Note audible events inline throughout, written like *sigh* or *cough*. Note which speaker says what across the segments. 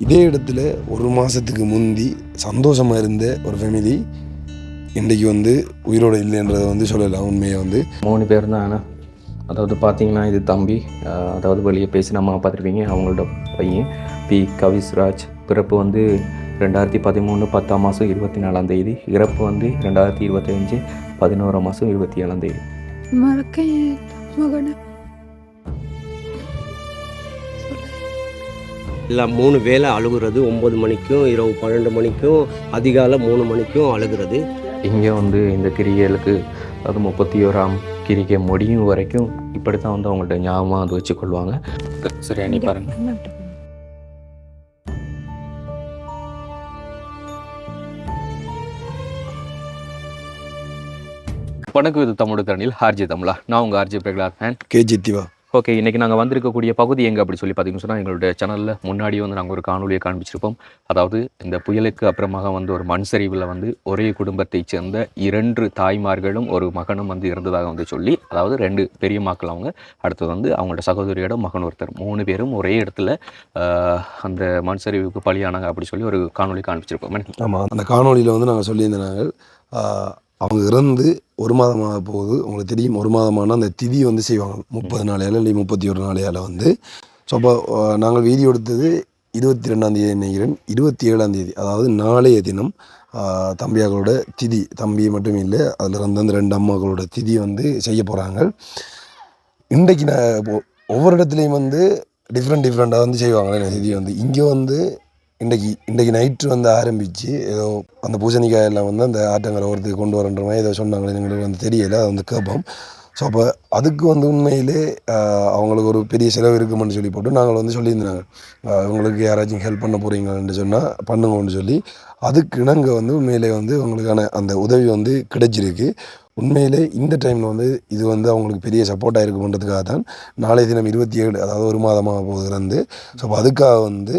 Speaker 1: இதே இடத்துல ஒரு மாதத்துக்கு முந்தி சந்தோஷமாக இருந்த ஒரு ஃபேமிலி இன்றைக்கு வந்து உயிரோட இல்லைன்றதை வந்து சொல்லலாம் உண்மையை வந்து.
Speaker 2: மூணு பேர் தான் ஆனால் அதாவது பார்த்தீங்கன்னா இது தம்பி அதாவது வெளியே பேசி நம்ம பார்த்துருப்பீங்க அவங்களோட பையன் பி. கவிஸ்ராஜ் பிறப்பு வந்து ரெண்டாயிரத்தி பதிமூணு பத்தாம் மாதம் இருபத்தி நாலாம் தேதி. இறப்பு வந்து ரெண்டாயிரத்தி இருபத்தஞ்சு பதினோராம் மாதம் இருபத்தி ஏழாம் தேதி.
Speaker 3: மறக்க மகனை.
Speaker 4: எல்லாம் மூணு வேளை அழுகுறது ஒம்பது மணிக்கும் இரவு பன்னெண்டு மணிக்கும் அதிகாலை மூணு மணிக்கும் அழுகிறது.
Speaker 2: இங்கே வந்து இந்த கிரிகைகளுக்கு அது முப்பத்தி ஓராம் கிரிகை முடியும் வரைக்கும் இப்படி தான் வந்து அவங்கள்ட்ட ஞாபகம் அது வச்சுக்கொள்வாங்க. சரி நீ பாருங்க. வணக்கம் இது தமிழ் தரணியில் ஆர்ஜி தமிழா. நான் உங்கள் R G Prahlad fan
Speaker 1: K G Diva.
Speaker 2: Okay இன்றைக்கி நாங்கள் வந்திருக்கக்கூடிய பகுதி எங்கே அப்படி சொல்லி பார்த்தீங்கன்னு சொன்னால் எங்களுடைய சேனலில் முன்னாடி வந்து நாங்கள் ஒரு காணொலியை காண்பிச்சிருப்போம். அதாவது இந்த புயலுக்கு அப்புறமாக வந்து ஒரு மண் சரிவில் வந்து ஒரே குடும்பத்தைச் சேர்ந்த இரண்டு தாய்மார்களும் ஒரு மகனும் வந்து இருந்ததாக வந்து சொல்லி அதாவது ரெண்டு பெரிய மக்கள் அவங்க அடுத்தது வந்து அவங்களோட சகோதரியோட மகன் ஒருத்தர். மூணு பேரும் ஒரே இடத்துல அந்த மண் சரிவுக்கு பலியானாங்க அப்படி சொல்லி ஒரு காணொலி காண்பிச்சிருப்போம்.
Speaker 1: ஆமாம் அந்த காணொலியில் வந்து நாங்கள் சொல்லியிருந்த நாங்கள். அவங்க இறந்து ஒரு மாதமாக போகுது. உங்களுக்கு தெரியும் ஒரு மாதமான அந்த திதி வந்து செய்வாங்க. முப்பது நாளையால் இல்லை முப்பத்தி ஒரு நாளையால் வந்து. ஸோ அப்போ நாங்கள் வீடியோ எடுத்தது இருபத்தி ரெண்டாந்தேதி நினைக்கிறேன். இருபத்தி ஏழாம் தேதி அதாவது நாளைய தினம் தம்பியாக்களோட திதி தம்பி மட்டும் இல்லை அதில் இருந்த அந்த ரெண்டு அம்மாக்களோட திதி வந்து செய்ய போகிறாங்க இன்றைக்கு நான் இப்போ ஒவ்வொரு இடத்துலையும் வந்து டிஃப்ரெண்ட் டிஃப்ரெண்ட்டாக வந்து செய்வாங்களே திதி வந்து. இங்கே வந்து இன்றைக்கி இன்றைக்கி நைட்டு வந்து ஆரம்பித்து ஏதோ அந்த பூசணிக்காய் எல்லாம் வந்து அந்த ஆட்டங்கரை ஓரத்துக்கு கொண்டு வரன்ற மாதிரி ஏதோ சொன்னாங்களே எங்களுக்கு வந்து தெரியல அதை வந்து கேட்போம். ஸோ அப்போ அதுக்கு வந்து உண்மையிலே அவங்களுக்கு ஒரு பெரிய செலவு இருக்குமென்னு சொல்லி போட்டு நாங்கள் வந்து சொல்லியிருந்தாங்க. உங்களுக்கு இவங்களுக்கு யாராச்சும் ஹெல்ப் பண்ண போகிறீங்கன்னு சொன்னால் பண்ணுங்கன்னு சொல்லி அதுக்கு இணங்க வந்து உண்மையிலே வந்து உங்களுக்கான அந்த உதவி வந்து கிடைச்சிருக்கு. உண்மையிலே இந்த டைமில் வந்து இது வந்து அவங்களுக்கு பெரிய சப்போர்ட்டாக இருக்குன்றதுக்காக தான் நாளைய தினம் இருபத்தி ஏழு அதாவது ஒரு மாதமாக போகிறது ஸோ அப்போ அதுக்காக வந்து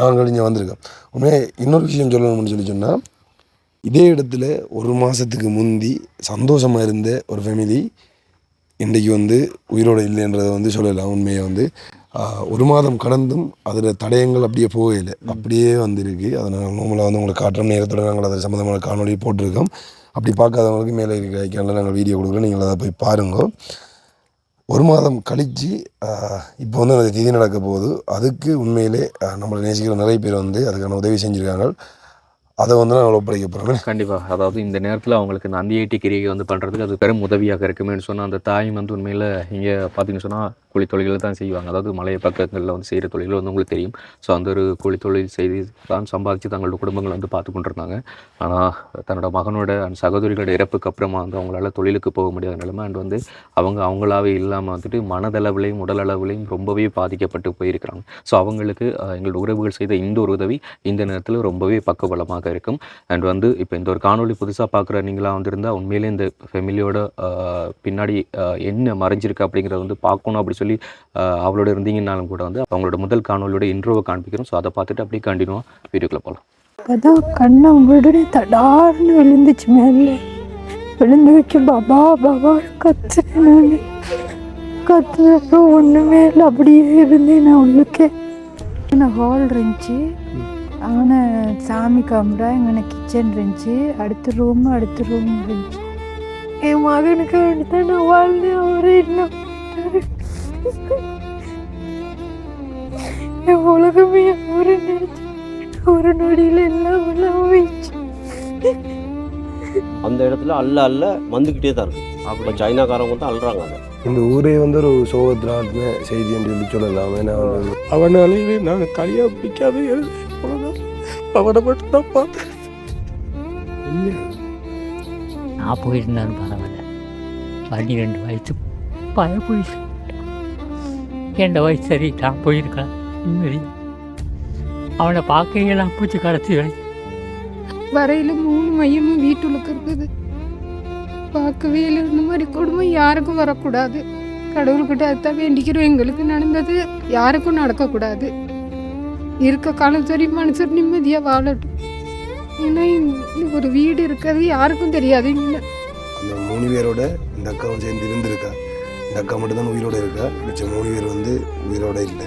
Speaker 1: நாங்கள் இங்கே வந்திருக்கோம். உண்மையே இன்னொரு விஷயம் சொல்லணும்னு சொல்லி சொன்னால் இதே இடத்துல ஒரு மாதத்துக்கு முந்தி சந்தோஷமாக இருந்த ஒரு ஃபேமிலி இன்றைக்கு வந்து உயிரோட இல்லைன்றதை வந்து சொல்லலாம் உண்மையை வந்து ஒரு மாதம் கடந்தும் அதில் தடயங்கள் அப்படியே போகலை அப்படியே வந்திருக்கு. அதை நாங்கள் நோமலாக வந்து உங்களுக்கு காட்டுறோம் நேரத்தோட நாங்கள் அது சம்மந்தமான காணொலி போட்டிருக்கோம். அப்படி பார்க்காதவங்களுக்கு மேலே இருக்கிற ஐக்கானில் நாங்கள் வீடியோ கொடுக்குறோம். நீங்கள் அதை போய் பாருங்க. ஒரு மாதம் கழித்து இப்போ வந்து அந்த திதி நடக்க போகுது. அதுக்கு உண்மையிலே நம்மளை நேசிக்கிற நிறைய பேர் வந்து அதுக்கான உதவி செஞ்சுருக்காங்க. அதை வந்து நான் ஒப்படைக்க போகிறேன்
Speaker 2: கண்டிப்பாக அதாவது இந்த நேரத்தில் அவங்களுக்கு இந்த அந்தியேட்டி கிரியை வந்து பண்ணுறதுக்கு அது பெரும் உதவியாக இருக்குமேன்னு சொன்னால் அந்த தாய் வந்து உண்மையில் இங்கே பார்த்தீங்கன்னு சொன்னால் கூலி தொழில்கள் தான் செய்வாங்க. அதாவது மலைய பக்கங்களில் வந்து செய்கிற தொழில் வந்து உங்களுக்கு தெரியும். ஸோ அந்த ஒரு கூலி தொழில் செய்து தான் சம்பாதிச்சு தங்களோட குடும்பங்களை வந்து பார்த்து கொண்டிருந்தாங்க. ஆனால் தன்னோட மகனோட அந்த சகோதரிகளோட இறப்புக்கு அப்புறமா வந்து அவங்களால தொழிலுக்கு போக முடியாத நிலைமை அண்ட் வந்து அவங்க அவங்களாவே இல்லாமல் வந்துட்டு மனதளவுலையும் உடல் அளவுலையும் ரொம்பவே பாதிக்கப்பட்டு போயிருக்கிறாங்க. ஸோ அவங்களுக்கு எங்களோட உறவுகள் செய்த இந்த ஒரு உதவி இந்த நேரத்தில் ரொம்பவே பக்கபலமாக இருக்கும் அண்ட் வந்து இப்போ இந்த ஒரு காணொலி புதுசாக பார்க்குற நீங்களாக வந்திருந்தால் உண்மையிலே இந்த ஃபெமிலியோட பின்னாடி என்ன மறைஞ்சிருக்கு அப்படிங்கிறத வந்து பார்க்கணும் அப்படி சொல்லி அவளோட இருந்தீங்கன்னாலும் கூட வந்து அவங்களோட முதல் காணொலியோட இன்ட்ரோவை காண்பிக்கிறோம். ஸோ அதை பார்த்துட்டு அப்படியே கண்டினியூவாக வீடியோக்குள்ளே போகலாம்
Speaker 3: அப்பதான் கண்ணை உடனே தடார்னு விழுந்துச்சு மேலே. விழுந்து வச்சு பாபா பாபா கத்துறேன் நான். கத்துறப்போ ஒன்றுமே இல்லை. அப்படியே இருந்தேன் நான் உள்ளுக்கே. நான் ஹால் இருந்துச்சு. அவனை சாமி காமரா எங்கே கிச்சன் இருந்துச்சு. அடுத்த ரூம் அடுத்த ரூம் இருந்துச்சு. என் மகனுக்கு வேண்டிதான் நான் வாழ்ந்தேன் அவரே இல்லை என் உலகமே அவரை நினைச்சு ஒரு நொடியில் எல்லாம் போயிடுச்சு
Speaker 4: அந்த இடத்துல அல்ல அல்ல வந்துக்கிட்டே தான் இருக்கு. அப்போ சைனாக்காரங்க வந்து அழுறாங்க அதை.
Speaker 1: இந்த ஊரே வந்து ஒரு ஆட்டின செய்தி என்று சொல்லி சொல்லலாம். ஏன்னா வந்து
Speaker 5: அவனாலே நாங்கள் தனியாக பிடிக்காது அவனை மட்டும் தான் பார்த்தேன்
Speaker 6: நான் போயிருந்தாலும் பரவாயில்ல. பன்னிரெண்டு வயசு பய போயிடுச்சு. என் வயசு சரி நான் போயிருக்கலாம். நிம்மதி அவனை பார்க்கையெல்லாம் பூச்சி கடைசி வரை.
Speaker 7: வரையில மூணு மையமும் வீட்டுக்கு இருக்குது. பார்க்கவே இல்லை. இந்த மாதிரி கொடுமை யாருக்கும் வரக்கூடாது. கடவுள்கிட்ட அதுதான் வேண்டிக்கிறோம். எங்களுக்கு நடந்தது யாருக்கும் நடக்கக்கூடாது. இருக்க காலம் சரி மனுஷர் நிம்மதியாக வாழட்டும். ஏன்னா ஒரு வீடு இருக்கிறது யாருக்கும் தெரியாது. இங்கே
Speaker 1: அந்த மூணு பேரோட இந்த அக்காவும் சேர்ந்து இருந்திருக்கா? இந்த அக்கா மட்டும்தான் உயிரோட இருக்கா? மிச்சம் மூணு பேர் வந்து உயிரோட இல்லை.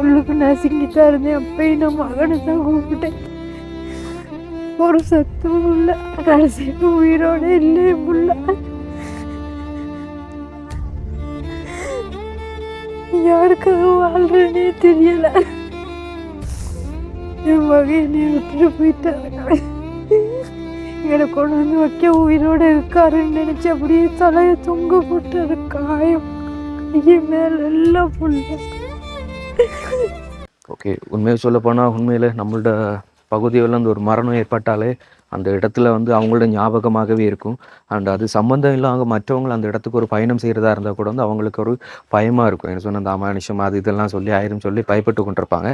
Speaker 3: உள்ளுக்கு நசுங்கிட்டா இருந்தேன். அப்பயும் நான் மகனை தான் கூப்பிட்டேன். ஒரு சத்தமும் இல்லை. கடைசிக்கு உயிரோட இல்லை புள்ள. யாருக்காக வாழ்றேனே தெரியல. என் மகனை விட்டுட்டு போயிட்டாங்க எனக்கு கொண்டு வந்து வைக்க உயிரோடு இருக்காருன்னு நினச்சி அப்படியே தலையை தொங்க போட்டு காயம். கையை மேலே எல்லாம் புள்ள
Speaker 2: ஓகே உண்மையை சொல்ல போனால் உண்மையில் நம்மளோட பகுதியில் வந்து ஒரு மரணம் ஏற்பட்டாலே அந்த இடத்துல வந்து அவங்களோட ஞாபகமாகவே இருக்கும். அண்ட் அது சம்மந்தம் இல்லாம மற்றவங்க அந்த இடத்துக்கு ஒரு பயணம் செய்கிறதா இருந்தால் கூட வந்து அவங்களுக்கு ஒரு பயமாக இருக்கும். என்ன சொன்ன அந்த அமானுஷம் அது இதெல்லாம் சொல்லி ஆயிரம் சொல்லி பயப்பட்டு கொண்டிருப்பாங்க.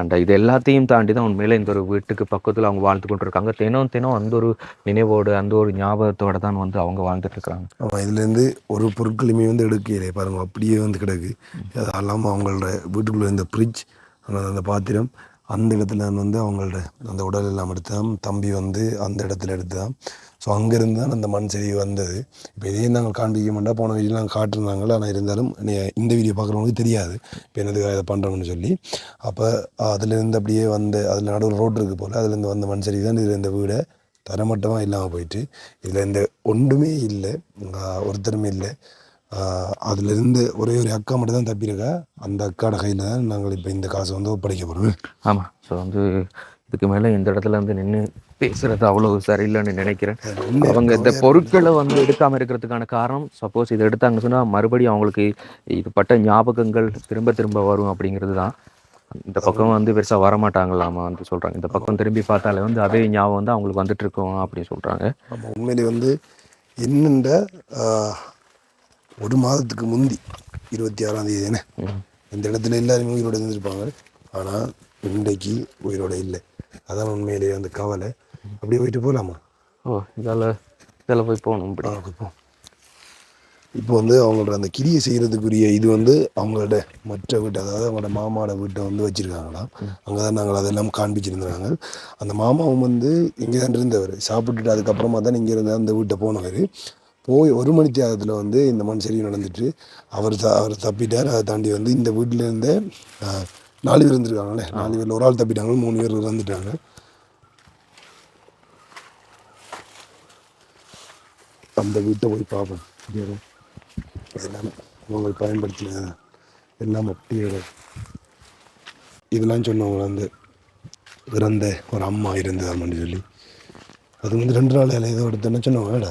Speaker 2: அண்ட் இது எல்லாத்தையும் தாண்டி தான் உண்மையில இந்த ஒரு வீட்டுக்கு பக்கத்தில் அவங்க வாழ்ந்து கொண்டிருக்காங்க. தினம் தினம் அந்த ஒரு நினைவோடு அந்த ஒரு ஞாபகத்தோட தான் வந்து அவங்க வாழ்ந்துட்டு இருக்காங்க.
Speaker 1: ஆமாம் இதுலேருந்து ஒரு பொருட்களுமே வந்து எடுக்கலையே பாருங்க அப்படியே வந்து கிடக்கு. அது அல்லாமல் அவங்களோட வீட்டுக்குள்ளே இந்த ஃப்ரிட்ஜ் அந்த பாத்திரம் அந்த இடத்துல நான் வந்து அவங்களோட அந்த உடல் எல்லாம் எடுத்தான் தம்பி வந்து அந்த இடத்துல எடுத்தான் ஸோ அங்கேருந்து தான் அந்த மண் செடி வந்தது. இப்போ இதையும் நாங்கள் காண்பிக்க மாட்டோம் போன வீடியோ நாங்கள் காட்டுறாங்களே ஆனால் இருந்தாலும் நீ- இந்த வீடியோ பார்க்குறவங்களுக்கு தெரியாது. இப்போ என்னதுக்காக இதை பண்ணுறோம்னு சொல்லி. அப்போ அதுலேருந்து அப்படியே வந்து அதில் நடுவில் ரோடு இருக்குது போல் அதுலேருந்து வந்த மண் செடி தான் இதில் இந்த வீடை தரமட்டமாக இல்லாமல் போயிட்டு இதில் இந்த ஒன்றுமே இல்லை. ஒருத்தருமே இல்லை. ஆஹ் அதுல இருந்து ஒரே ஒரு அக்கா மட்டும் தான் தப்பியிருக்கா. அந்த அக்காட கையில் தான் நாங்கள் இப்போ இந்த காசை வந்து ஒப்படைக்க போகிறோம்
Speaker 2: ஆமாம் ஸோ வந்து இதுக்கு மேலே இந்த இடத்துல வந்து நின்று பேசுறது அவ்வளோ சரியில்லைன்னு நினைக்கிறேன். அவங்க இந்த பொருட்களை வந்து எடுக்காமல் இருக்கிறதுக்கான காரணம் சப்போஸ் இதை எடுத்தாங்க சொன்னால் மறுபடியும் அவங்களுக்கு இது பட்ட ஞாபகங்கள் திரும்ப திரும்ப வரும் அப்படிங்கிறது தான். இந்த பக்கம் வந்து பெருசாக வரமாட்டாங்களாமா வந்து சொல்கிறாங்க இந்த பக்கம் திரும்பி பார்த்தாலே வந்து அதே ஞாபகம் வந்து அவங்களுக்கு வந்துட்டு இருக்கோம் அப்படின்னு சொல்கிறாங்க
Speaker 1: உண்மையிலே வந்து என்னென்ற ஒரு மாதத்துக்கு முந்தி இருபத்தி ஆறாம் தேதி என்ன இந்த இடத்துல எல்லாருமே உயிரோட இருந்திருப்பாங்க. ஆனால் இன்றைக்கு உயிரோட இல்லை. அதான் உண்மையிலேயே அந்த கவலை. அப்படியே போயிட்டு போகலாமா
Speaker 2: ஓ இதால் இதில் போய் போகணும் இப்படி.
Speaker 1: இப்போ இப்போ வந்து அவங்களோட அந்த கிரியை செய்கிறதுக்குரிய இது வந்து அவங்களோட மற்ற வீட்டு அதாவது அவங்களோட மாமாவோட வீட்டை வந்து வச்சுருக்காங்களாம் அங்கே தான் நாங்கள் அதெல்லாம் காண்பிச்சிருந்தாங்க. அந்த மாமாவும் வந்து இங்கே தான் இருந்தவர். சாப்பிட்டுட்டு அதுக்கப்புறமா தான் இங்கே இருந்த அந்த வீட்டை போனவர். போய் ஒரு மணி தியாகத்தில் வந்து இந்த மண் சரி நடந்துட்டு அவர் த அவர் தப்பிட்டார். அதை தாண்டி வந்து இந்த வீட்டில் இருந்தே ஆ, நாலு பேர் இருந்திருக்காங்களே நாலு பேரில் ஒரு ஆள் தப்பிட்டாங்க மூணு பேர் இறந்துட்டாங்க. அந்த வீட்டை போய் பார்ப்போம். இதெல்லாம் அவங்க பயன்படுத்தின எல்லாம் அப்படியே. இதெல்லாம் சொன்னவங்க வந்து இறந்த ஒரு அம்மா இருந்ததாமன்னு சொல்லி. அது வந்து ரெண்டு நாள் ஏதோ எடுத்தேன்னு சொன்னவங்க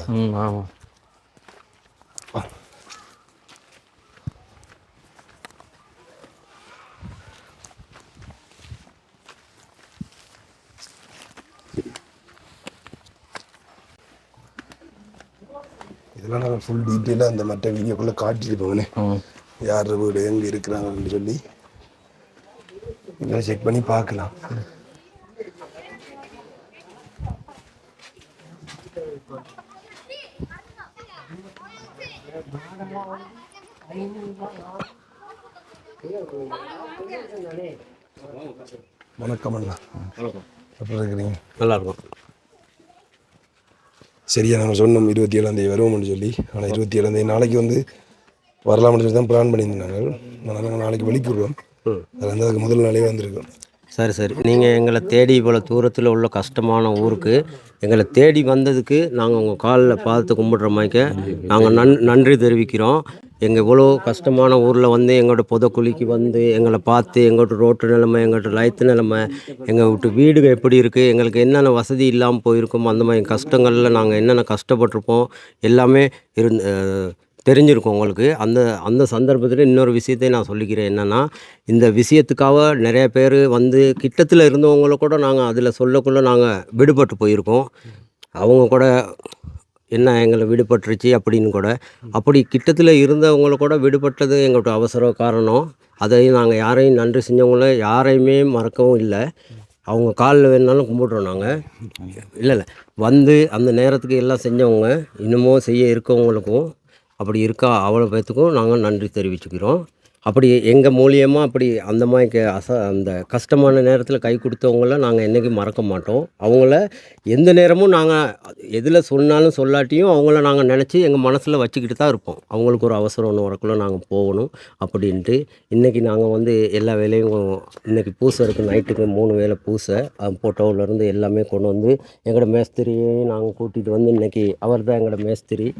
Speaker 1: இதெல்லாம் நாங்கள் ஃபுல் டீட்டெயிலாக அந்த மற்ற வீடியோக்குள்ளே காட்டியிருப்போங்கண்ணே யார் வீடு எங்கே இருக்கிறாங்கன்னு சொல்லி இதெல்லாம் செக் பண்ணி பார்க்கலாம். வணக்கம் அண்ணா. எப்படி இருக்கிறீங்க?
Speaker 4: நல்லா இருக்கும்.
Speaker 1: சரியா நாங்கள் சொன்னோம் இருபத்தி ஏழாந்தேதி வருவோம்னு சொல்லி. ஆனால் இருபத்தி ஏழாந்தேதி நாளைக்கு வந்து வரலாம்னு சொல்லி தான் பிளான் பண்ணியிருந்தாங்க ஆனால் நாங்கள் நாளைக்கு வெளிக்கிடுவோம் அதில் வந்து அதுக்கு முதல் நாளே வந்திருக்கோம்.
Speaker 4: சரி சரி. நீங்கள் எங்களை தேடி இவ்வளோ தூரத்தில் உள்ள கஷ்டமான ஊருக்கு எங்களை தேடி வந்ததுக்கு நாங்கள் உங்கள் காலில் பார்த்து கும்பிடுற மாதிரிக்க நாங்கள் நன் நன்றி தெரிவிக்கிறோம். எங்கள் இவ்வளோ கஷ்டமான ஊரில் வந்து எங்களோட புதக்குழிக்கு வந்து எங்களை பார்த்து எங்கள்கிட்ட ரோட்டு நிலைமை எங்கள்கிட்ட லைத்து நிலைமை எங்கள் வீட்டு வீடு எப்படி இருக்குது எங்களுக்கு என்னென்ன வசதி இல்லாமல் போயிருக்கோமோ அந்த மாதிரி கஷ்டங்களில் நாங்கள் என்னென்ன கஷ்டப்பட்டிருப்போம் எல்லாமே இருந்து தெரிஞ்சிருக்கும் உங்களுக்கு. அந்த அந்த சந்தர்ப்பத்தில் இன்னொரு விஷயத்தை நான் சொல்லிக்கிறேன் என்னென்னா இந்த விஷயத்துக்காக நிறைய பேர் வந்து கிட்டத்தில் இருந்தவங்கள கூட நாங்கள் அதில் சொல்லக்குள்ளே நாங்கள் விடுபட்டு போயிருக்கோம். அவங்க கூட என்ன எங்களை விடுபட்டுருச்சு அப்படின்னு கூட. அப்படி கிட்டத்தில் இருந்தவங்கள கூட விடுபட்டது எங்களோட அவசர காரணம். அதையும் நாங்கள் யாரையும் நன்றி செஞ்சவங்கள யாரையுமே மறக்கவும் இல்லை. அவங்க காலில் வேணுனாலும் கும்பிட்றோம் நாங்கள் இல்லை இல்லை. வந்து அந்த நேரத்துக்கு எல்லாம் செஞ்சவங்க இன்னமும் செய்ய இருக்கவங்களுக்கும் அப்படி இருக்கா? அவ்வளோ பேர்த்துக்கும் நாங்கள் நன்றி தெரிவிச்சுக்கிறோம். அப்படி எங்கள் மூலியமாக அப்படி அந்த மாதிரி க- அச அந்த கஷ்டமான நேரத்தில் கை கொடுத்தவங்கள நாங்கள் என்றைக்கும் மறக்க மாட்டோம். அவங்கள எந்த நேரமும் நாங்கள் எதில் சொன்னாலும் சொல்லாட்டியும் அவங்கள நாங்கள் நினச்சி எங்கள் மனசில் வச்சுக்கிட்டு தான் இருப்போம். அவங்களுக்கு ஒரு அவசரம் ஒன்று வரக்குள்ள நாங்கள் போகணும் அப்படின்ட்டு. இன்றைக்கி நாங்கள் வந்து எல்லா வேலையும் இன்றைக்கி பூசை இருக்குது நைட்டுக்கு மூணு வேளை பூசை. போட்டோவிலேருந்து எல்லாமே கொண்டு வந்து எங்களோட மேஸ்திரியையும் நாங்கள் கூட்டிகிட்டு வந்து இன்றைக்கி அவர் தான் எங்களோட மேஸ்திரி.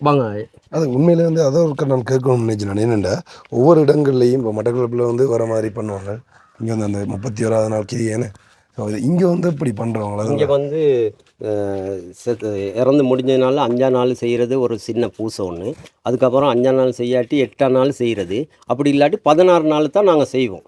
Speaker 4: வாங்க
Speaker 1: அது உண்மையிலே வந்து அதை ஒரு நான் கேட்கணும்னு நினைச்சேன் நான் என்னென்னா ஒவ்வொரு இடங்கள்லையும் இப்போ மட்டக்களப்பில் வந்து வர மாதிரி பண்ணுவாங்க. இங்கே வந்து அந்த முப்பத்தி ஓராவது நாள் கிரியேன்னு ஸோ இங்கே வந்து இப்படி பண்ணுறவங்களா
Speaker 4: இங்கே வந்து இறந்து முடிஞ்சதுனால அஞ்சாம் நாள் செய்கிறது ஒரு சின்ன பூசை ஒன்று அதுக்கப்புறம் அஞ்சாம் நாள் செய்யாட்டி எட்டாம் நாள் செய்கிறது அப்படி இல்லாட்டி பதினாறு நாள் தான் நாங்கள் செய்வோம்.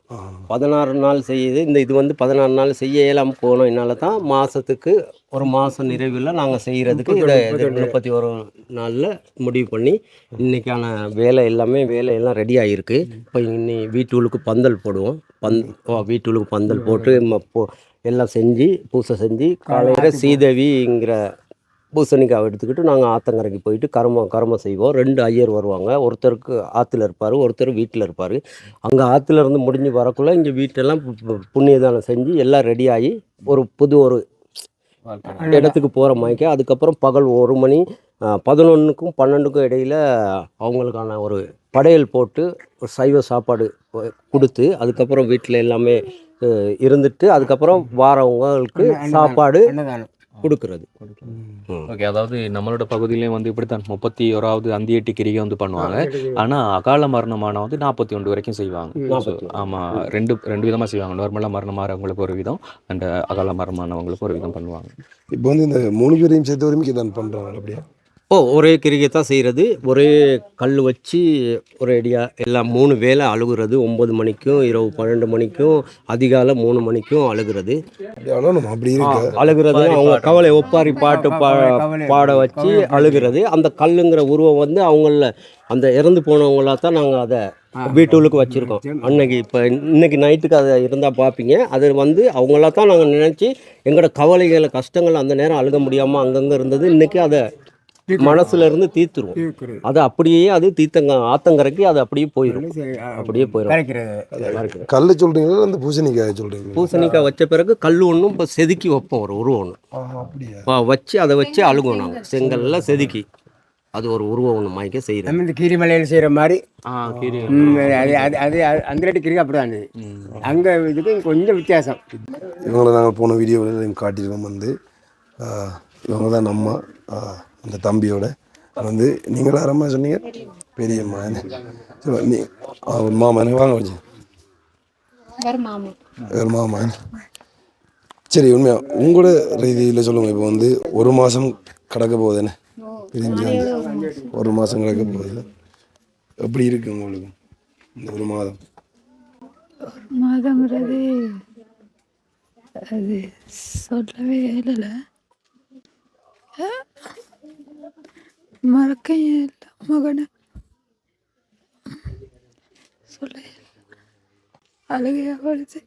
Speaker 4: பதினாறு நாள் செய்யுது இந்த இது வந்து பதினாறு நாள் செய்ய இயலாமல் போனோம் என்னால் தான் மாதத்துக்கு ஒரு மாதம் நிறைவில் நாங்கள் செய்கிறதுக்கு இதை முப்பத்தி ஒரு நாளில் முடிவு பண்ணி இன்றைக்கான வேலை எல்லாமே வேலை எல்லாம் ரெடி ஆகிருக்கு இப்போ இன்னி வீட்டுகளுக்கு பந்தல் போடுவோம். பந் ஓ, வீட்டுகளுக்கு பந்தல் போட்டு எல்லாம் செஞ்சு பூசை செஞ்சு காலையில் சீதேவிங்கிற பூசணிக்காவை எடுத்துக்கிட்டு நாங்கள் ஆத்தங்கரைக்கு போயிட்டு கர்மம் கர்மம் செய்வோம். ரெண்டு ஐயர் வருவாங்க. ஒருத்தருக்கு ஆற்றுல இருப்பார் ஒருத்தர் வீட்டில் இருப்பார். அங்கே ஆற்றுல இருந்து முடிஞ்சு வரக்குள்ளே இங்கே வீட்டெல்லாம் புண்ணியதானம் செஞ்சு எல்லாம் ரெடி ஆகி ஒரு புது ஒரு இடத்துக்கு போகிற மாதிரிக்கு அதுக்கப்புறம் பகல் ஒரு மணி பதினொன்றுக்கும் பன்னெண்டுக்கும் இடையில் அவங்களுக்கான ஒரு படையல் போட்டு ஒரு சைவ சாப்பாடு கொடுத்து அதுக்கப்புறம் வீட்டில் எல்லாமே இருந்துட்டு அதுக்கப்புறம் வாரவங்களுக்கு சாப்பாடு கொடுக்கறது.
Speaker 2: ஓகே அதாவது நம்மளோட பகுதியிலையும் வந்து இப்படித்தான். முப்பத்தி ஓராவது அந்தியட்டி கிரிகை வந்து பண்ணுவாங்க. ஆனால் அகால மரணமான வந்து நாற்பத்தி ஒன்று வரைக்கும் செய்வாங்க. ஆமாம் ரெண்டு ரெண்டு விதமாக செய்வாங்க. நார்மலாக மரணமாறவங்களுக்கு ஒரு விதம் அண்ட் அகால மரணமானவங்களுக்கு ஒரு விதம் பண்ணுவாங்க.
Speaker 1: இப்போ வந்து இந்த மூணு பேரையும் சேர்த்து வரைக்கும் தான் பண்ணுறாங்க அப்படியா?
Speaker 4: ஓ ஒரே கிரிகை தான் செய்கிறது ஒரே கல் வச்சு ஒரே அடியாக எல்லாம் மூணு வேளை அழுகுறது. ஒம்பது மணிக்கும் இரவு பன்னெண்டு மணிக்கும் அதிகாலை மூணு மணிக்கும் அழுகுறது.
Speaker 1: அப்படி அழணும் அப்படி இருக்கு.
Speaker 4: அழுகிறது அவங்க கவலை ஒப்பாரி பாட்டு பா பாட வச்சு அழுகிறது. அந்த கல்லுங்கிற உருவம் வந்து அவங்கள அந்த இறந்து போனவங்களா தான் நாங்கள் அதை வீட்டுகளுக்கு வச்சுருக்கோம். அன்னைக்கு இப்போ இன்னைக்கு நைட்டுக்கு அதை இருந்தால் பார்ப்பீங்க அது வந்து அவங்களா தான் நாங்கள் நினச்சி எங்களோட கவலைகளை கஷ்டங்கள் அந்த நேரம் அழுக முடியாமல் அங்கங்கே இருந்தது. இன்றைக்கி அதை மனசுல இருந்து தீர்த்துருவோம் அது அப்படியே அது தீத்தங்க ஆத்தங்கரைக்கு அது அப்படியே போயிடும் அப்படியே போயிடும்.
Speaker 1: கல் சொல்கிறீங்களா அந்த பூசணிக்காய் சொல்கிறீங்களா
Speaker 4: பூசணிக்காய் வச்ச பிறகு கல் ஒன்றும் இப்போ செதுக்கி வைப்போம் ஒரு உருவம் ஒன்று வச்சு அதை வச்சு அழுகுவோம் நாங்கள் செங்கல்ல செதுக்கி. அது ஒரு உருவம் ஒன்று மாய்க்க செய்கிறோம்
Speaker 5: நம்ம இந்த கீரிமலையில் செய்கிற மாதிரி.
Speaker 2: கீரி
Speaker 5: அது அது அது அந்த ரெட்டு கிரிக்கு அப்படி தான் அங்கே இதுக்கு கொஞ்சம் வித்தியாசம்.
Speaker 1: இவங்களை நாங்கள் போன வீடியோவில் காட்டியிருக்கோம் வந்து. இவங்க தான் நம்ம. அந்த தம்பியோட. வந்து நீங்களா யாரம்மா சொன்னீங்க? பெரியம்மா. நீ அவர் மாமா எனக்கு வாங்க வச்சு
Speaker 7: வேறு மாமன்
Speaker 1: ஒரு மாமா. சரி உண்மையா உங்களோட ரீதியில் சொல்லுங்கள் இப்போ வந்து ஒரு மாதம் கிடக்க போகுதுன்னு பிரிஞ்சு வந்து ஒரு மாதம் கிடக்க போகுது. எப்படி இருக்கு உங்களுக்கு இந்த ஒரு மாதம்?
Speaker 3: மாதங்கிறது அது சொல்லவே இல்லை மறக்க இல்லை. மகனை. சொல்ல. அழுகையாக வருது.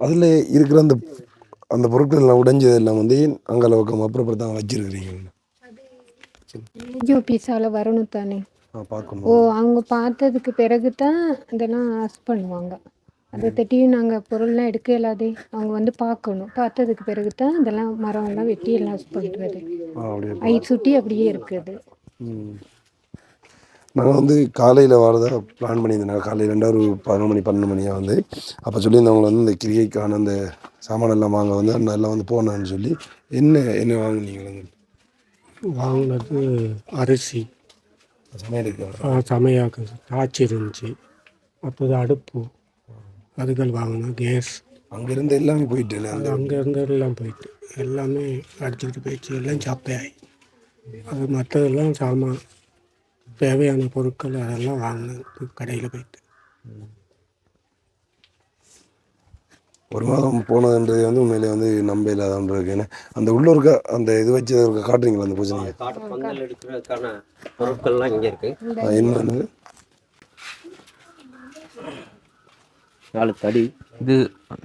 Speaker 1: அதில் இருக்கிற அந்த அந்த பொருட்கள் எல்லாம் உடைஞ்சதெல்லாம் வந்து அங்கே பக்கம் அப்புறப்படுத்தாங்க வச்சிருக்கிறீங்க.
Speaker 7: ஜோபிஸால் வரணும் தானே? ஓ அவங்க பார்த்ததுக்கு பிறகு தான் இதெல்லாம் ஆஸ் பண்ணுவாங்க. அதை தட்டியும் நாங்கள் பொருள்லாம் எடுக்க இல்லாதே அவங்க வந்து பார்க்கணும். பார்த்ததுக்கு பிறகு தான் இதெல்லாம் மரம்லாம் வெட்டி எல்லாம் பண்ணுறது ஐ சுட்டி அப்படியே இருக்குது.
Speaker 1: நாங்கள் வந்து காலையில் வரதா பிளான் பண்ணியிருந்தேன் காலையில் ரெண்டாவது ஒரு பதினொன்று மணி பன்னெண்டு மணியாக வந்து அப்போ சொல்லியிருந்தவங்க வந்து இந்த கிரிகைக்கான அந்த சாமானெல்லாம் வாங்க வந்து எல்லாம் வந்து போனான்னு சொல்லி என்ன என்ன வாங்குனீங்க?
Speaker 5: வாங்கினது அரிசி.
Speaker 1: சமையலுக்கு?
Speaker 5: ஆ, சமையாக்கு காய்ச்சி இருந்துச்சு. அடுத்தது அடுப்பு. அதுகள் வாங்கினோம் கேஸ்.
Speaker 1: அங்கேருந்து எல்லாமே போயிட்டு இல்லை
Speaker 5: அது
Speaker 1: அந்த
Speaker 5: அங்கே இருந்து எல்லாம் போயிட்டு. எல்லாமே அடிச்சுக்கிட்டு போயிடுச்சு. எல்லாம் சப்பையாகி அது மற்றதெல்லாம் சாமான் தேவையான பொருட்கள் அதெல்லாம் வாங்கினேன் கடையில் போயிட்டு.
Speaker 1: ஒரு மாதம் போனதுன்றது வந்து உண்மையிலே வந்து நம்ப இல்லாதன்றது ஏன்னா அந்த உள்ளூர்க்க அந்த இது வச்சு காட்டுறீங்களா அந்த பூஜை
Speaker 4: காட்டு பந்தல் எடுக்கிறதுக்கான பொருட்கள்லாம் இங்கே இருக்குது
Speaker 1: என்னன்னு
Speaker 4: நாலு தடி.
Speaker 2: இது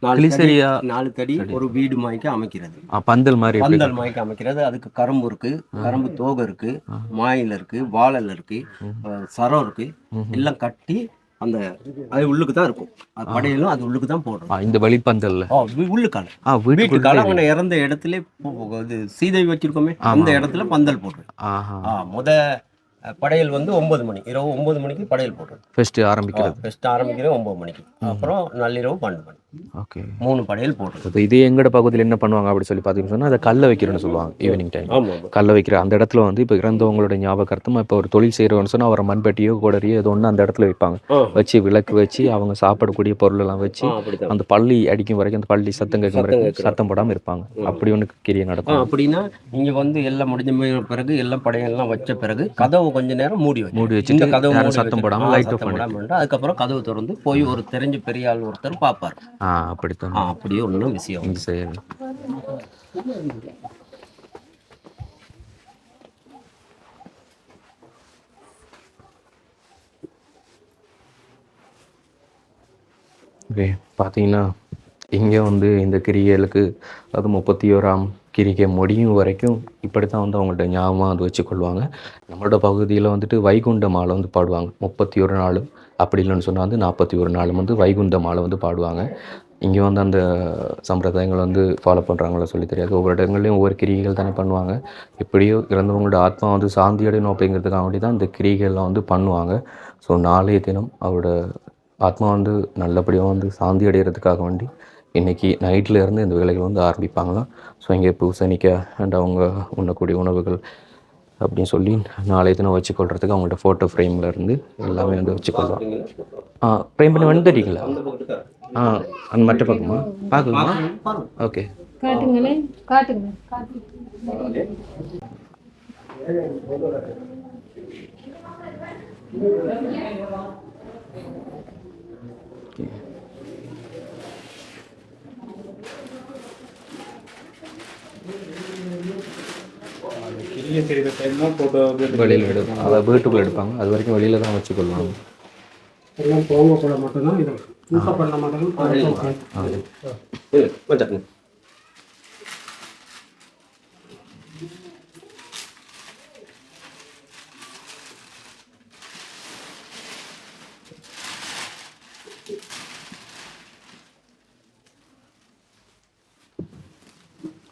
Speaker 4: நாலு தடி, நாலு தடி ஒரு வீடு மாய்க்க அமைக்கிறது.
Speaker 2: பந்தல் மாதிரி?
Speaker 4: பந்தல் மாய்க்க அமைக்கிறது. அதுக்கு கரும்பு இருக்கு. கரும்பு தோகை இருக்கு. மாயில இருக்கு. வாழல் இருக்கு. சரம் இருக்கு. எல்லாம் கட்டி அந்த அது உள்ளுக்கு தான் இருக்கும். அது படையலும் அது உள்ளுக்கு தான் போடுறோம்.
Speaker 2: இந்த வழிப்பந்தல்ல
Speaker 4: உள்ளுக்கால வீட்டுக்கால அங்கே இறந்த இடத்துல இது சீதை வச்சிருக்கோமே. அந்த இடத்துல பந்தல் போடுறோம் முத படையல் வந்து ஒன்பது மணி. இரவு ஒன்பது மணிக்கு படையல் போடுறோம்
Speaker 2: ஃபர்ஸ்ட் ஆரம்பிக்கிறது.
Speaker 4: ஃபஸ்ட் ஆரம்பிக்கிறது ஒன்பது மணிக்கு. அப்புறம் நள்ளிரவு பன்னெண்டு மணி.
Speaker 2: ஓகே
Speaker 4: மூணு படையல் போடுறது.
Speaker 2: அது இதே எங்கட பகுதியில் என்ன பண்ணுவாங்க அப்படி சொல்லி பார்த்தீங்கன்னு சொன்னா அதை கல்ல வைக்கிறேன்னு சொல்லுவாங்க ஈவினிங் டைம் கல்ல வைக்கிற அந்த இடத்துல வந்து இப்போ இறந்தவங்களோட ஞாபகார்த்தம் இப்போ ஒரு தொழில் செய்கிறவன்னு சொன்னால் அவரை மண்பெட்டியோ கோடரியோ ஏதோ ஒன்று அந்த இடத்துல வைப்பாங்க. வச்சு விளக்கு வச்சு அவங்க சாப்பிடக்கூடிய பொருள் எல்லாம் வச்சு அந்த பள்ளி அடிக்கும் வரைக்கும் அந்த பள்ளி சத்தம் கேட்கும் வரைக்கும். சத்தம் போடாமல் இருப்பாங்க. அப்படி ஒன்று கிரியை நடக்கும்.
Speaker 4: அப்படின்னா இங்க வந்து எல்லாம் முடிஞ்ச பிறகு எல்லாம் படையெல்லாம் வச்ச பிறகு கதவு கொஞ்ச நேரம் மூடி வச்சு
Speaker 2: மூடி வச்சுட்டு
Speaker 4: கதவு
Speaker 2: சத்தம்
Speaker 4: வச்சிட்டு-
Speaker 2: போடாம
Speaker 4: ஆ,
Speaker 2: லைட் ஆஃப்
Speaker 4: சத்தம்
Speaker 2: பண்ணி
Speaker 4: போடாம இருந்தா, அதுக்கப்புறம் கதவு திறந்து போய் ஒரு தெரிஞ்ச பெரிய ஆள் ஒருத்தர் பார்ப்பார்.
Speaker 2: ஆ அப்படித்தான்
Speaker 4: அப்படியே ஒன்றும் விஷயம்
Speaker 2: செய்யணும் ஓகே பார்த்தீங்கன்னா இங்கே வந்து இந்த கிரிகைகளுக்கு அது முப்பத்தி ஓராம் கிரிகை முடியும் வரைக்கும் இப்படி தான் வந்து அவங்கள்ட்ட ஞாபகம் வந்து வச்சுக்கொள்வாங்க. நம்மளோட பகுதியில் வந்துட்டு வைகுண்ட மாலை வந்து பாடுவாங்க. முப்பத்தி ஒரு நாள் அப்படி இல்லைன்னு சொன்னால் வந்து நாற்பத்தி ஒரு நாளும் வந்து வைகுண்ட மாலை வந்து பாடுவாங்க. இங்கே வந்து அந்த சம்பிரதாயங்கள் வந்து ஃபாலோ பண்ணுறாங்களோ சொல்லி தெரியாது. ஒவ்வொரு இடங்கள்லையும் ஒவ்வொரு கிரிகைகள் தானே பண்ணுவாங்க. எப்படியோ இறந்தவங்களோட ஆத்மா வந்து சாந்தி அடையணும் அப்படிங்கிறதுக்காக வேண்டி தான் இந்த கிரிகைகள்லாம் வந்து பண்ணுவாங்க. ஸோ நாளைய தினம் அவரோட ஆத்மா வந்து நல்லபடியாக வந்து சாந்தி அடைகிறதுக்காக வேண்டி இன்றைக்கி நைட்டில் இருந்து இந்த வேலைகள் வந்து ஆரம்பிப்பாங்களாம். ஸோ இங்கே பூசணிக்காய் அண்ட் அவங்க உண்ணக்கூடிய உணவுகள் அப்படின்னு சொல்லி நாளைய தினம் வச்சுக்கொள்றதுக்கு அவங்கள்ட்ட ஃபோட்டோ ஃப்ரேமில் இருந்து எல்லாமே வந்து வச்சுக்கொள்வாங்க ஆ ஃப்ரேம் பண்ணி வந்துட்டீங்களா ஆ அந்த மற்ற பக்கமா? பார்க்கலாமா ஓகே
Speaker 7: காட்டுங்களேன் காட்டுங்க காட்டுங்க
Speaker 8: கிரியை செய்கிற டைம் தான் ஃபோட்டோ
Speaker 2: வெளியில் எடுப்பாங்க அதை வீட்டுக்குள்ளே எடுப்பாங்க. அது வரைக்கும் வெளியில் தான் வச்சுக்கொள்வாங்க
Speaker 5: எல்லாம் போங்க கூட மட்டும்தான் இது. பூசை பண்ண மட்டும்
Speaker 2: ஆ
Speaker 4: கொஞ்சம்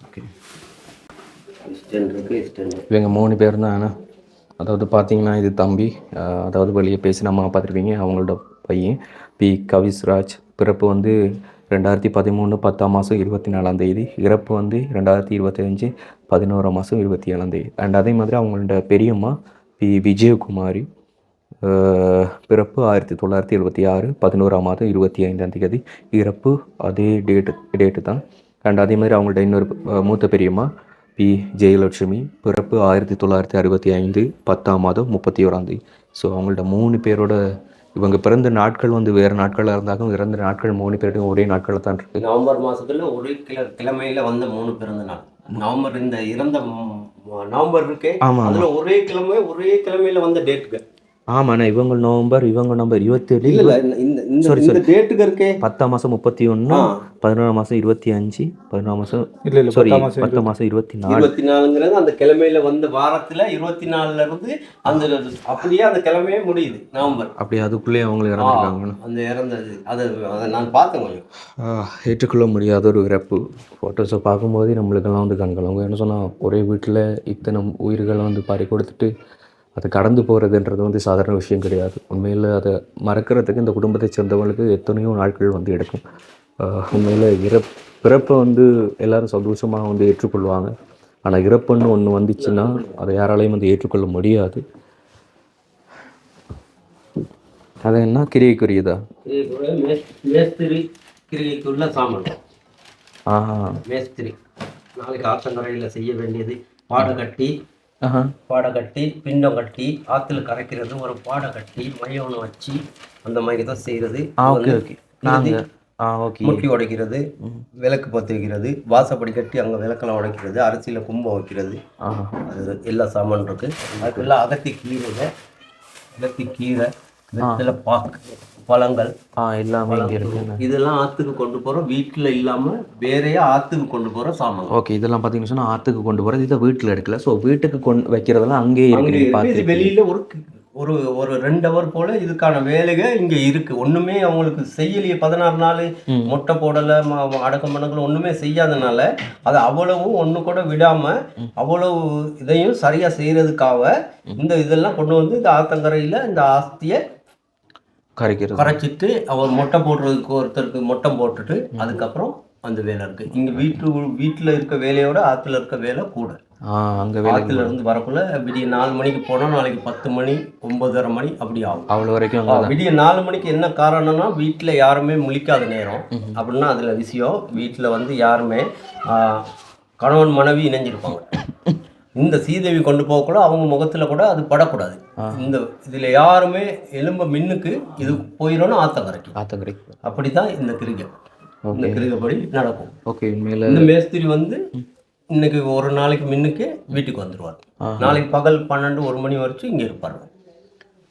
Speaker 2: ஓகே
Speaker 4: ஸ்டெண்ட் இருக்கு ஸ்டெண்ட்
Speaker 2: இவங்க மூணு பேர் தான்? ஆனால் அதாவது பார்த்தீங்கன்னா இது தம்பி அதாவது வெளியே பேசி நம்ம பார்த்துருப்பீங்க அவங்களோட பையன். பி. கவிஸ்ராஜ் பிறப்பு வந்து ரெண்டாயிரத்தி பதிமூணு பத்தாம் மாதம் இருபத்தி நாலாம் தேதி. இறப்பு வந்து ரெண்டாயிரத்தி இருபத்தஞ்சு பதினோராம் மாதம் இருபத்தி ஏழாம் தேதி. அண்ட் அதே மாதிரி அவங்களோட பெரியம்மா பி. விஜயகுமாரி பிறப்பு ஆயிரத்தி தொள்ளாயிரத்தி எழுபத்தி ஆறு பதினோராம் மாதம் இருபத்தி ஐந்தாம் தேதி. இறப்பு அதே டேட்டு டேட்டு தான். அண்ட் அதே மாதிரி அவங்கள்ட்ட இன்னொரு மூத்த பெரியம்மா பி. ஜெயலட்சுமி பிறப்பு ஆயிரத்தி தொள்ளாயிரத்தி அறுபத்தி ஐந்து பத்தாம் மாதம் முப்பத்தி ஓராம் தேதி. ஸோ அவங்கள்ட்ட மூணு பேரோட இவங்க பிறந்த நாட்கள் வந்து வேறு நாட்களாக இருந்தாலும் இறந்த நாட்கள் மூணு பேருக்கும் ஒரே நாட்களில் தான் இருக்குது
Speaker 4: நவம்பர் மாசத்துல ஒரே கிழ கிழமையில வந்த மூணு பிறந்த நாள். நவம்பர் இந்த இறந்த நவம்பர் இருக்கே
Speaker 2: ஆமாம்
Speaker 4: அதுல ஒரே கிழமை ஒரே கிழமையில வந்த டேட்டுக்கு
Speaker 2: ஆமாண்ணா இவங்க நவம்பர் இவங்க நம்பர் இருபத்தேழு
Speaker 4: இல்ல இல்ல இந்த இந்த
Speaker 2: sorry.
Speaker 4: டேட்டுக்கு இருக்கே.
Speaker 2: பத்தாம் மாதம் முப்பத்தி ஒன்று. பதினோராம் மாதம் இருபத்தி அஞ்சு பதினோராம் மாதம்
Speaker 8: இல்ல இல்ல
Speaker 2: சாரி
Speaker 8: பத்தாம்
Speaker 2: மாதம் இருபத்தி நாலு
Speaker 4: இருபத்தி நாலுங்கிறது அந்த கிழமையில வந்த வாரத்துல இருபத்தி நாலுல இருந்து அந்த அப்படியே அந்த கிழமையே முடியுது நவம்பர்.
Speaker 2: அப்படி அதுக்குள்ளே அவங்களை
Speaker 4: ஆ,
Speaker 2: இறந்துருக்காங்கண்ணா
Speaker 4: அந்த இறந்தது. அது அதை நான் பார்த்தேன் கொஞ்சம்.
Speaker 2: ஆஹ், ஏற்றுக்கொள்ள முடியாத ஒரு இறப்பு. ஃபோட்டோஸை பார்க்கும்போதே நம்மளுக்கெல்லாம் வந்து கண்கலங்கும். என்ன சொன்னால் ஒரே வீட்டில் இத்தனை உயிர்களை வந்து பறி கொடுத்துட்டு அதை கடந்து போகிறதுன்றது வந்து சாதாரண விஷயம் கிடையாது. உண்மையில் அதை மறக்கிறதுக்கு இந்த குடும்பத்தை சேர்ந்தவங்களுக்கு எத்தனையோ நாட்கள் வந்து எடுக்கும். உண்மையில் இறப் பிறப்பை வந்து எல்லாரும் சந்தோஷமாக வந்து ஏற்றுக்கொள்வாங்க. ஆனால் இறப்புன்னு ஒன்று வந்துச்சுன்னா அதை யாராலையும் வந்து ஏற்றுக்கொள்ள முடியாது. அது என்ன கிரியைக்குரியதா?
Speaker 4: மேஸ்திரி கிரிகைக்குள்ள சாமான்
Speaker 2: ஆஹா
Speaker 4: மேஸ்திரி. நாளைக்கு ஆத்தங்கரையில் செய்ய வேண்டியது பாடை கட்டி பாடை கட்டி பிண்டம் கட்டி ஆற்றுல கரைக்கிறது ஒரு பாடை கட்டி மையோனை வச்சு அந்த மாதிரி தான் செய்கிறது முட்டி உடைக்கிறது விளக்கு பற்ற வைக்கிறது வாசப்படி கட்டி அங்கே விளக்கெல்லாம் உடைக்கிறது அரிசியில் கும்பம் வைக்கிறது. அது எல்லா சாமான் இருக்கு. அதுக்கெல்லாம் அகத்தி கீரையில் அகத்தி கீரை வெத்தலை பாக்கு. பழங்கள்.
Speaker 2: எல்லாமே இங்கே இருக்கு
Speaker 4: இதெல்லாம் ஆற்றுக்கு கொண்டு போகிறோம் வீட்டில் இல்லாமல் வேறையாக ஆற்றுக்கு கொண்டு போகிற சாமான்
Speaker 2: ஓகே இதெல்லாம் பார்த்தீங்கன்னு சொன்னால் ஆற்றுக்கு கொண்டு போகிறது இதை வீட்டில் எடுக்கல. ஸோ வீட்டுக்கு கொண்டு வைக்கிறதெல்லாம் அங்கேயே
Speaker 4: அங்கே
Speaker 2: இருக்கு
Speaker 4: வெளியில ஒரு ஒரு ஒரு ரெண்டு ஹவர் போல இதுக்கான வேலைக இங்க இருக்கு. ஒண்ணுமே அவங்களுக்கு செய்யலையே பதினாறு நாள். மொட்டை போடலை அடக்கம் பண்ணங்கள் ஒண்ணுமே செய்யாதனால அது அவ்வளவும் ஒண்ணு கூட விடாம அவ்வளவு இதையும் சரியா செய்யறதுக்காக இந்த இதெல்லாம் கொண்டு வந்து இந்த ஆத்தங்கரையில இந்த ஆஸ்தியை
Speaker 2: கரைக்கிறது.
Speaker 4: கரைச்சிட்டு அவர் மொட்டை போடுறதுக்கு ஒருத்தருக்கு மொட்டை போட்டுட்டு அதுக்கப்புறம் அந்த வேலை இருக்கு. இங்க வீட்டு வீட்டுல இருக்க வேலையோட ஆத்துல இருக்க வேலை கூட.
Speaker 2: அங்கே
Speaker 4: ஆத்துல இருந்து வரக்குள்ள விடிய நாலு மணிக்கு போனா நாளைக்கு பத்து மணி ஒன்பதரை மணி அப்படி ஆகும்.
Speaker 2: அவ்வளோ வரைக்கும்
Speaker 4: விடிய நாலு மணிக்கு என்ன காரணம்னா வீட்டில் யாருமே முழிக்காத நேரம். அப்படின்னா அதில் விஷயம் வீட்டில் வந்து யாருமே கணவன் மனைவி இணைஞ்சிருப்பாங்க. *coughs* இந்த சீதேவி கொண்டு போகக்கூட அவங்க முகத்தில் கூட அது படக்கூடாது. இந்த இதில் யாருமே எலும்ப மின்னுக்கு இது போயிடும்னு ஆத்தங்கரைக்கு
Speaker 2: ஆத்தங்கரை
Speaker 4: அப்படி தான் இந்த கிரிகை. இந்த
Speaker 2: ஓகே.
Speaker 4: கிரிகைப்படி நடக்கும்.
Speaker 2: ஓகே
Speaker 4: இந்த மேஸ்திரி வந்து இன்னைக்கு ஒரு நாளைக்கு முன்னுக்கு வீட்டுக்கு வந்துடுவார். நாளைக்கு பகல் பன்னெண்டு ஒரு மணி வரைக்கும் இங்கே இருப்பார்.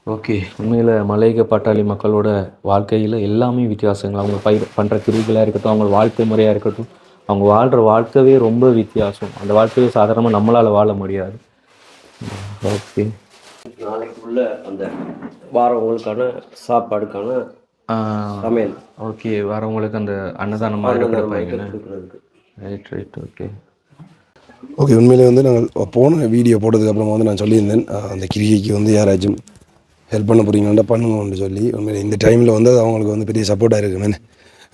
Speaker 2: ஓகே உண்மையில் மலையக பாட்டாளி மக்களோட வாழ்க்கையில் எல்லாமே வித்தியாசங்கள். அவங்க பயிர் பண்ணுற கிருவிகளாக இருக்கட்டும் அவங்க வாழ்க்கை முறையாக இருக்கட்டும் அவங்க வாழ்கிற வாழ்க்கையே ரொம்ப வித்தியாசம். அந்த வாழ்க்கையை சாதாரணமாக நம்மளால் வாழ முடியாது. ஓகே.
Speaker 4: நாளைக்கு உள்ள அந்த வாரவங்களுக்கான சாப்பாடுக்கான சமையல்.
Speaker 2: ஓகே. வரவங்களுக்கு அந்த
Speaker 4: கொடுக்குறதுக்கு
Speaker 2: ரைட் ரைட் ஓகே
Speaker 1: ஓகே உண்மையிலே வந்து நாங்கள் போன வீடியோ போட்டதுக்கு அப்புறமா வந்து நான் சொல்லியிருந்தேன் அந்த கிரிகைக்கு வந்து யாராச்சும் ஹெல்ப் பண்ண போகிறீங்களாண்டா பண்ணுங்கன்னு சொல்லி. உண்மையிலே இந்த டைமில் வந்து அது அவங்களுக்கு வந்து பெரிய சப்போர்ட்டாக இருக்குமே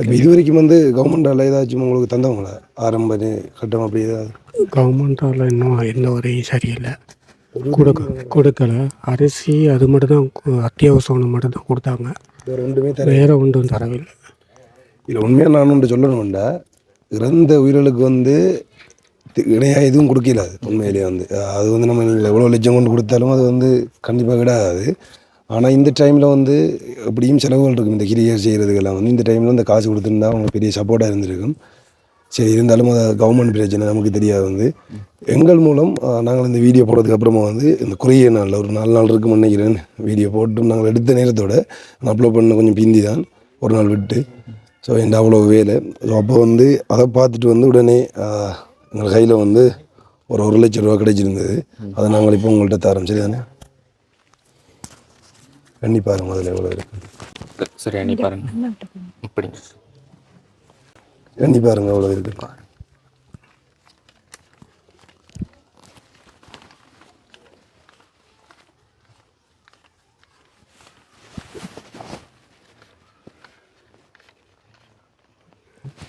Speaker 1: இப்போ இது வரைக்கும் வந்து கவர்மெண்டால் ஏதாச்சும் உங்களுக்கு தந்தவங்களா? ஆரம்ப கட்டம் அப்படி ஏதாவது?
Speaker 5: கவர்மெண்ட்டால் இன்னும் எந்த வரையும் சரியில்லை. கொடுக்க கொடுக்கல. அரிசி அது மட்டும் தான் அத்தியாவசியம் மட்டும் தான் கொடுத்தாங்க.
Speaker 1: வேறு ஒன்றுமே
Speaker 5: வேற ஒன்றும் தரவில்லை.
Speaker 1: இல்லை உண்மையாக நான் ஒன்று சொல்லணும்டா. இறந்த உயிர்களுக்கு வந்து இணையாக எதுவும் கொடுக்கல உண்மையிலேயே வந்து. அது வந்து நம்ம நீங்கள் எவ்வளோ லட்சம் கொண்டு கொடுத்தாலும் அது வந்து கண்டிப்பாக விடாது ஆனால் இந்த டைமில் வந்து எப்படியும் செலவுகள் இருக்கும். இந்த கிரியர் செய்கிறதுக்கெல்லாம் வந்து இந்த டைமில் இந்த காசு கொடுத்துருந்தா அவங்களுக்கு பெரிய சப்போர்ட்டாக இருந்திருக்கும். சரி இருந்தாலும் அது கவர்மெண்ட் பிரச்சனை நமக்கு தெரியாது வந்து. எங்கள் மூலம் நாங்கள் இந்த வீடியோ போடுறதுக்கு அப்புறமா வந்து இந்த குறுகிய நாளில் ஒரு நாலு நாள் இருக்குன்னு நினைக்கிறேன். வீடியோ போட்டு நாங்கள் எடுத்த நேரத்தோட அப்லோட் பண்ண கொஞ்சம் பிந்தி தான். ஒரு நாள் விட்டு. ஸோ எந்த அவ்வளோ வேலை. ஸோ அப்போ வந்து அதை பார்த்துட்டு வந்து உடனே எங்கள் கையில் வந்து ஒரு ஒரு லட்சம் ரூபா கிடைச்சிருந்தது. அதை நாங்கள் இப்போ உங்கள்கிட்ட தரோம் சரி தானே எண்ணி பாருங்க அதில் எவ்வளோ இருக்கு.
Speaker 2: சரி அண்ணி பாருங்க இப்படி.
Speaker 1: எண்ணி பாருங்க எவ்வளோ இருக்கு.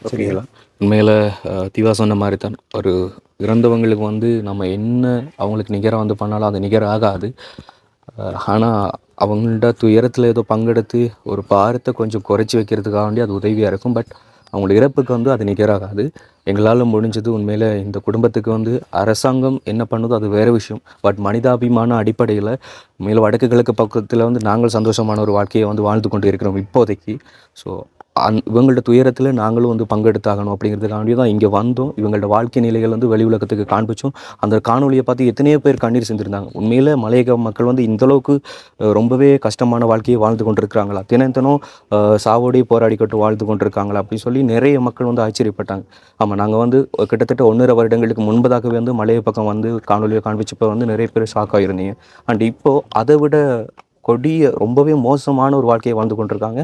Speaker 2: சரிங்களா? உண்மையில் திவா சொன்ன மாதிரி தான் ஒரு இறந்தவங்களுக்கு வந்து நம்ம என்ன அவங்களுக்கு நிகராக வந்து பண்ணாலும் அது நிகர் ஆகாது ஆனால் அவங்கள்ட துயரத்தில் ஏதோ பங்கெடுத்து ஒரு பாரத்தை கொஞ்சம் குறைச்சி வைக்கிறதுக்காக வேண்டி அது உதவியாக இருக்கும். பட் அவங்களோட இறப்புக்கு வந்து அது நிகராகாது. எங்களால் முடிஞ்சது உண்மையில் இந்த குடும்பத்துக்கு வந்து அரசாங்கம் என்ன பண்ணுதோ அது வேறு விஷயம். பட் மனிதாபிமான அடிப்படையில் உண்மையில் வடக்கு கிழக்கு பக்கத்தில் வந்து நாங்கள் சந்தோஷமான ஒரு வாழ்க்கையை வந்து வாழ்ந்து கொண்டு இருக்கிறோம் இப்போதைக்கு. ஸோ அந் இவங்கள்ட்ட துயரத்தில் நாங்களும் வந்து பங்கெடுத்தாகணும் அப்படிங்கிறதுக்காண்டி தான் இங்கே வந்தோம். இவங்களோட வாழ்க்கை நிலைகள் வந்து வெளி உலகத்துக்கு காண்பிச்சோம். அந்த காணொலியை பார்த்து எத்தனையோ பேர் கண்ணீர் செஞ்சுருந்தாங்க உண்மையில் மலையக மக்கள் வந்து இந்த அளவுக்கு ரொம்பவே கஷ்டமான வாழ்க்கையை வாழ்ந்து கொண்டிருக்கிறாங்களா? தினம் தினம் அஹ், சாவோடே வாழ்ந்து கொண்டிருக்காங்களா? அப்படின்னு சொல்லி நிறைய மக்கள் வந்து ஆச்சரியப்பட்டாங்க. ஆமாம் நாங்கள் வந்து கிட்டத்தட்ட ஒன்றரை வருடங்களுக்கு முன்பதாகவே வந்து மலைய பக்கம் வந்து காணொலியை காண்பிச்சப்போ வந்து நிறைய பேர் ஷாக் ஆகிருந்தீங்க அண்ட் இப்போது அதை விட கொடிய ரொம்பவே மோசமான ஒரு வாழ்க்கையை வாழ்ந்து கொண்டிருக்காங்க.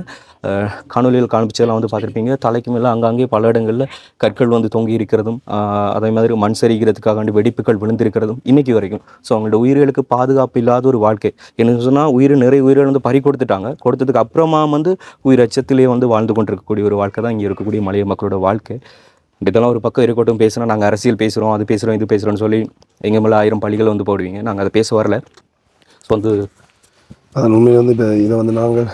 Speaker 2: காணொலியில் காண்பிச்சதெல்லாம் வந்து பார்த்துருப்பீங்க. தலைக்கு மேலே அங்கங்கே பல இடங்களில் கற்கள் வந்து தொங்கி இருக்கிறதும் அதே மாதிரி மண் சரிக்கிறதுக்காக வேண்டி வெடிப்புகள் விழுந்திருக்கிறதும் இன்றைக்கி வரைக்கும். ஸோ அவங்களோட உயிர்களுக்கு பாதுகாப்பு இல்லாத ஒரு வாழ்க்கை. என்ன சொன்னால் உயிர் நிறைய உயிரை வந்து பறி கொடுத்துட்டாங்க. கொடுத்ததுக்கு அப்புறமா வந்து உயிர் அச்சத்திலே வந்து வாழ்ந்து கொண்டிருக்கக்கூடிய ஒரு வாழ்க்கை தான் இங்கே இருக்கக்கூடிய மலைய மக்களோட வாழ்க்கை. இதெல்லாம் ஒரு பக்கம் இருக்கட்டும். பேசுனா நாங்கள் அரசியல் பேசுகிறோம் அது பேசுகிறோம் இது பேசுகிறோம்னு சொல்லி எங்கள் மேலே ஆயிரம் பள்ளிகள் வந்து போடுவீங்க. நாங்கள் அதை பேச வரல. ஸோ வந்து
Speaker 1: அதன் உண்மையில் வந்து இப்போ இதை வந்து நாங்கள்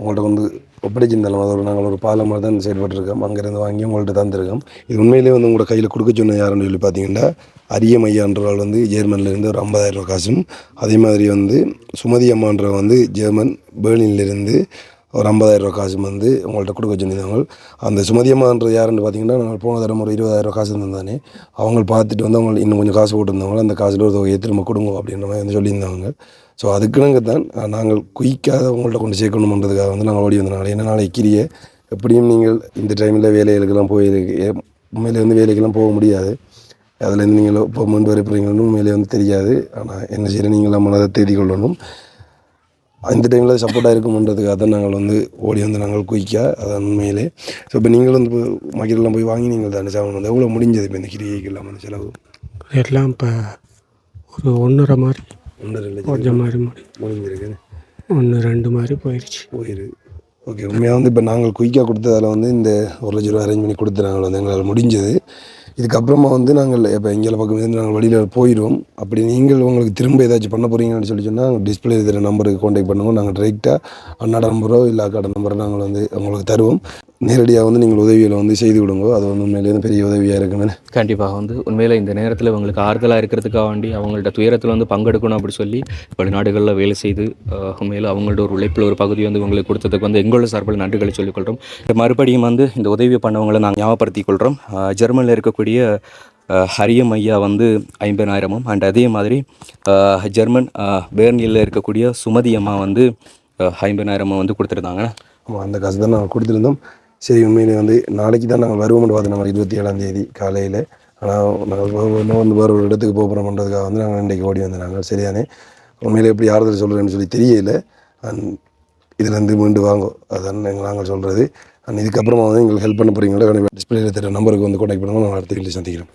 Speaker 1: உங்கள்கிட்ட வந்து ஒப்படைச்சிருந்தாலும் அதோட ஒரு நாங்கள் ஒரு பாலம் மாதிரி தான் செயல்பட்டுருக்கோம். அங்கேருந்து வாங்கி உங்கள்கிட்ட தந்திருக்கோம். இது உண்மையிலேயே வந்து உங்களோட கையில் கொடுக்க சொன்ன யாருன்னு சொல்லி பார்த்தீங்கன்னா அரிய மையான்றவள் வந்து ஜெர்மன்லேருந்து ஒரு ஐம்பதாயிரம் ரூபா காசும் அதே மாதிரி வந்து சுமதி அம்மான்றவ வந்து ஜெர்மன் பேர்லின்லேருந்து ஒரு ஐம்பதாயிரம் ரூபா காசும் வந்து உங்கள்கிட்ட கொடுக்க சொல்லியிருந்தாங்க அந்த சுமதி அம்மான்றது யாருன்னு பார்த்தீங்கன்னா நாங்கள் போன தரம் ஒரு இருபதாயிரம் ரூபா காசு இருந்தானே அவங்க பார்த்துட்டு வந்து அவங்க இன்னும் கொஞ்சம் காசு போட்டிருந்தவங்க அந்த காசில் ஒரு தொகையை திரும்ப கொடுங்க அப்படின்ற மாதிரி வந்து சொல்லியிருந்தாங்க. ஸோ அதுக்குனுங்க தான் நாங்கள் குயிக்காக உங்கள்கிட்ட கொண்டு சேர்க்கணுன்றதுக்காக வந்து நாங்கள் ஓடி வந்தனால ஏன்னா நாளை கிரியை எப்படியும் நீங்கள் இந்த டைமில் வேலைகளுக்கெல்லாம் போயிருக்கு ஏ- உண்மையிலே வந்து வேலைக்கெல்லாம் போக முடியாது. அதுலேருந்து நீங்கள் இப்போ முன்பு வரப்போறீங்கன்னு உண்மையிலே வந்து தெரியாது. ஆனால் என்ன செய்ய நீங்கள் மனதை தேடி கொள்ளணும். அந்த டைமில் சப்போர்ட்டாக இருக்குமன்றதுக்காக தான் நாங்கள் வந்து ஓடி வந்து நாங்கள் குயிக்காக அதான் உண்மையிலே. ஸோ இப்போ நீங்கள் வந்து இப்போ போய் வாங்கி நீங்கள் தானே சாப்பிடணும். வந்து எவ்வளோ முடிஞ்சது இப்போ இந்த கிரியைக்கு இல்லாமல் செலவு?
Speaker 5: எல்லாம் இப்போ ஒரு ஒன்றரை மாதிரி
Speaker 1: ஒன்றரை லட்சம்
Speaker 5: கொஞ்சம் மாதிரி முடி
Speaker 1: முடிஞ்சிருக்கு
Speaker 5: ஒன்று ரெண்டு மாதிரி போயிடுச்சு
Speaker 1: போயிரு. ஓகே உண்மையாக வந்து இப்போ நாங்கள் குயிக்காக கொடுத்ததால வந்து இந்த ஒரு லட்ச ரூபா அரேஞ்ச் பண்ணி கொடுத்து நாங்கள் வந்து எங்களால் முடிஞ்சது. இதுக்கப்புறமா வந்து நாங்கள் இப்போ எங்களை பக்கம் இருந்து நாங்கள் வழியில் போயிடுவோம் அப்படி நீங்கள் உங்களுக்கு திரும்ப ஏதாச்சும் பண்ண போகிறீங்கன்னு சொல்லி சொன்னால் டிஸ்பிளே இருக்கிற நம்பருக்கு காண்டாக்ட் பண்ணுவோம் நாங்கள் டிரெக்டாக அண்ணாட நம்பரோ இல்லை அக்காட நம்பரோ நாங்கள் வந்து உங்களுக்கு தருவோம். நேரடியாக வந்து நீங்கள் உதவிகளை வந்து செய்து விடுங்க. அது வந்து உண்மையிலேயே வந்து பெரிய உதவியாக இருக்குன்னு
Speaker 2: கண்டிப்பாக வந்து உண்மையில் இந்த நேரத்தில் உங்களுக்கு ஆறுதலாக இருக்கிறதுக்காக வேண்டி அவங்கள்ட்ட துயரத்தில் வந்து பங்கெடுக்கணும் அப்படி சொல்லி வெளிநாடுகளில் வேலை செய்து உண்மையில் அவங்களோட ஒரு உழைப்பில் ஒரு பகுதி வந்து உங்களுக்கு கொடுத்ததுக்கு வந்து எங்களோட சார்பில் நன்றிகளை சொல்லிக்கொள்கிறோம் மறுபடியும் வந்து இந்த உதவி பண்ணவங்களை நாங்கள் ஞாபகப்படுத்திக் கொள்கிறோம் ஜெர்மனியில் இருக்க இருக்கக்கூடிய ஹரியம் ஐயா வந்து ஐம்பதாயிரமும் அண்ட் அதே மாதிரி ஜெர்மன் பேர்னியில் இருக்கக்கூடிய சுமதி அம்மா வந்து ஐம்பதாயிரமும் வந்து கொடுத்துருந்தாங்க.
Speaker 1: ஆமாம் அந்த காசு தான் நாங்கள் கொடுத்துருந்தோம். சரி உண்மையிலே வந்து நாளைக்கு தான் நாங்கள் வருவோம்னு பார்த்தோம். நம்ம இருபத்தி ஏழாம் தேதி காலையில். ஆனால் நாங்கள் இன்னும் வந்து வேறு ஒரு இடத்துக்கு போகிறோம்ன்றதுக்காக வந்து நாங்கள் இன்றைக்கு ஓடி வந்தோம் நாங்கள் சரிதானே? உண்மையிலே எப்படி ஆறுதல் சொல்கிறேன்னு சொல்லி தெரியல. அண்ட் இதுலேருந்து மீண்டு வாங்கோ. அதான் நாங்கள் சொல்கிறது அண்ட் இதுக்கப்புறமா வந்து எங்களுக்கு ஹெல்ப் பண்ண போகிறீங்களா டிஸ்பிளேல தர நம்பருக்கு வந்து கான்டாக்ட் பண்ணுங்க. நான் அடுத்த வீட்டில் சந்திக்கிறோம்